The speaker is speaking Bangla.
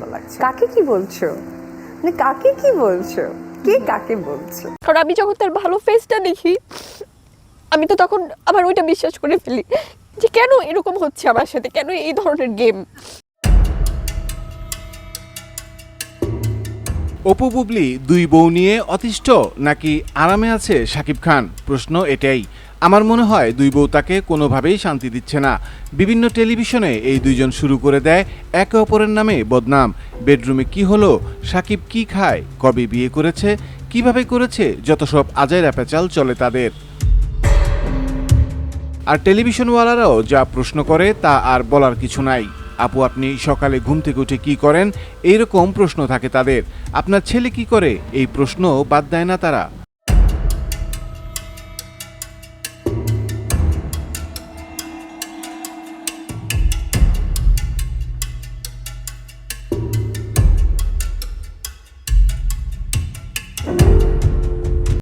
সুন্দর লাগছে। কাকে কি বলছো? মানে কাকে কি বলছো? কে কাকে বলছো? কারণ আমি যখন তার ভালো ফেসটা দেখি আমি তো তখন আবার ওইটা বিশ্বাস করে ফেলি যে কেন এরকম হচ্ছে আমার সাথে? কেন এই ধরনের গেম অপু বুবলি দুই বউ নিয়ে অতিষ্ঠ নাকি আরামে আছে শাকিব খান? প্রশ্ন এটাই। আমার মনে হয় দুই বউ তাকে কোনোভাবেই শান্তি দিচ্ছে না। বিভিন্ন টেলিভিশনে এই দুইজন শুরু করে দেয় একে অপরের নামে বদনাম। বেডরুমে কি হলো? সাকিব কি খায়? কবে বিয়ে করেছে? কীভাবে করেছে? যত সব আজাইরা পেঁচাল চলে তাদের। আর টেলিভিশনওয়ালারাও যা প্রশ্ন করে তা আর বলার কিছু নাই। আপু, আপনি সকালে ঘুম থেকে উঠে কি করেন? এইরকম প্রশ্ন থাকে তাদের। আপনার ছেলে কি করে? এই প্রশ্ন বাদ দেয় না তারা।